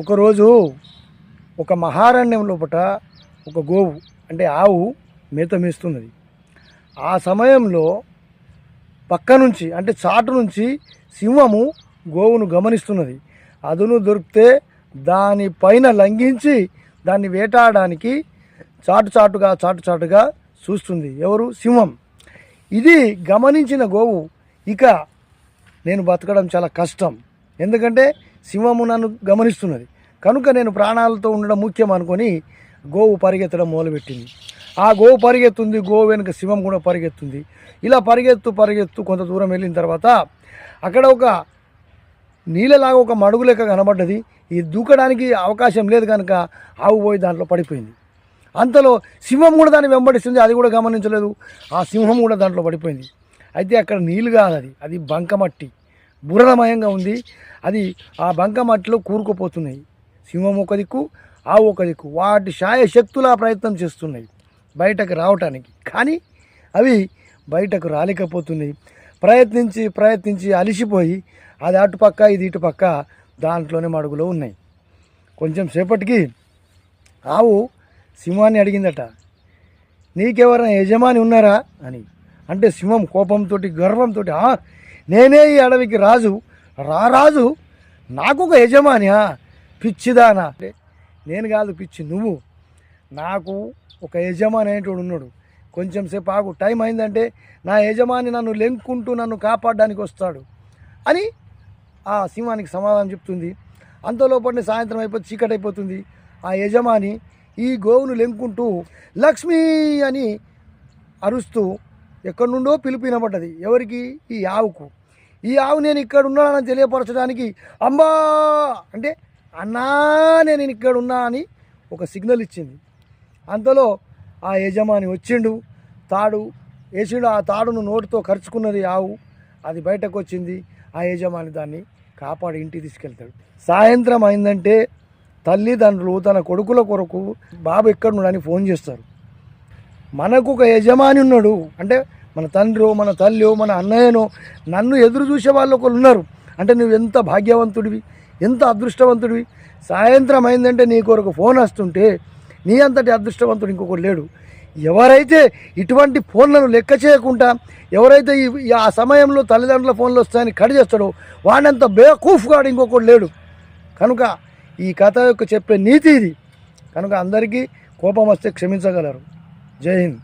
ఒకరోజు ఒక మహారణ్యం లోపట ఒక గోవు అంటే ఆవు మేత మేస్తున్నది. ఆ సమయంలో పక్క నుంచి అంటే చాటు నుంచి సింహము గోవును గమనిస్తున్నది. అదును దొరికితే దానిపైన లంఘించి దాన్ని వేటాడడానికి చాటు చాటుగా చాటు చాటుగా చూస్తుంది. ఎవరు? సింహం. ఇది గమనించిన గోవు ఇక నేను బతకడం చాలా కష్టం. ఎందుకంటే సింహము నన్ను గమనిస్తున్నది. కనుక నేను ప్రాణాలతో ఉండడం ముఖ్యం అనుకొని గోవు పరిగెత్తడం మొదలుపెట్టింది. ఆ గోవు పరిగెత్తుంది గోవు వెనుక సింహం కూడా పరిగెత్తుంది. ఇలా పరిగెత్తు పరిగెత్తు కొంత దూరం వెళ్ళిన తర్వాత అక్కడ ఒక నీళ్ళలాగా ఒక మడుగు లెక్క కనబడ్డది. ఇది దూకడానికి అవకాశం లేదు కనుక ఆవు పోయి దాంట్లో పడిపోయింది. అంతలో సింహం కూడా దాన్ని వెంబడిస్తుంది అది కూడా గమనించలేదు. ఆ సింహం కూడా దాంట్లో పడిపోయింది. అయితే అక్కడ నీళ్ళు కాదు అది అది బంకమట్టి. బురదమయంగా ఉంది. అది ఆ బంక మట్టిలో కూరుకుపోతున్నాయి. సింహం ఒక దిక్కు ఆవు ఒక దిక్కు. వాటి శాయ శక్తులా ప్రయత్నం చేస్తున్నాయి బయటకు రావటానికి. కానీ అవి బయటకు రాలేకపోతున్నాయి. ప్రయత్నించి ప్రయత్నించి అలిసిపోయి అది అటుపక్క ఇది ఇటుపక్క దాంట్లోనే మడుగులో ఉన్నాయి. కొంచెం సేపటికి ఆవు సింహాన్ని అడిగిందట నీకెవరైనా యజమాని ఉన్నారా? అని. అంటే సింహం కోపంతో గర్వంతో నేనే ఈ అడవికి రాజు. రా రాజు. నాకు ఒక యజమానియా? పిచ్చిదానా. అంటే నేను కాదు పిచ్చి నువ్వు. నాకు ఒక యజమాని అనేటోడు ఉన్నాడు. కొంచెం సేపు ఆగు. టైం అయిందంటే నా యజమాని నన్ను లెంకుంటూ నన్ను కాపాడడానికి వస్తాడు అని ఆ సింహానికి సమాధానం చెప్తుంది. అంతలోపటి సాయంత్రం అయిపోతే చీకటి అయిపోతుంది. ఆ యజమాని ఈ గోవును లెంకుంటూ లక్ష్మి అని అరుస్తూ ఎక్కడి నుండో పిలుపు వినబడ్డది. ఎవరికి? ఈ ఆవుకు. ఈ ఆవు నేను ఇక్కడ ఉన్నానని తెలియపరచడానికి అమ్మా! అంటే అన్నా నేను ఇక్కడ ఉన్నా అని ఒక సిగ్నల్ ఇచ్చింది. అంతలో ఆ యజమాని వచ్చిండు తాడు వేసిండు ఆ తాడును నోటితో ఖర్చుకున్నది ఆవు. అది బయటకు వచ్చింది. ఆ యజమాని దాన్ని కాపాడి ఇంటికి తీసుకెళ్తాడు. సాయంత్రం అయిందంటే తల్లిదండ్రులు తన కొడుకుల కొరకు బాబు ఎక్కడున్నాడని ఫోన్ చేస్తారు. మనకు ఒక యజమాని ఉన్నాడు. అంటే మన తండ్రి మన తల్లి మన అన్నయ్యనో నన్ను ఎదురు చూసే వాళ్ళు ఒకరు ఉన్నారు. అంటే నువ్వు ఎంత భాగ్యవంతుడివి? ఎంత అదృష్టవంతుడివి? సాయంత్రం అయిందంటే నీ కొరకు ఫోన్ వస్తుంటే నీ అంతటి అదృష్టవంతుడు ఇంకొకరు లేడు. ఎవరైతే ఇటువంటి ఫోన్లను లెక్క చేయకుండా ఎవరైతే ఈ ఈ ఆ సమయంలో తల్లిదండ్రుల ఫోన్లు వస్తాయని కట్ చేస్తాడో వాడంత బేకూఫ్గాడు ఇంకొకడు లేడు. కనుక ఈ కథ యొక్క చెప్పే నీతి ఇది. కనుక అందరికీ కోపం వస్తే క్షమించగలరు. జై హింద్.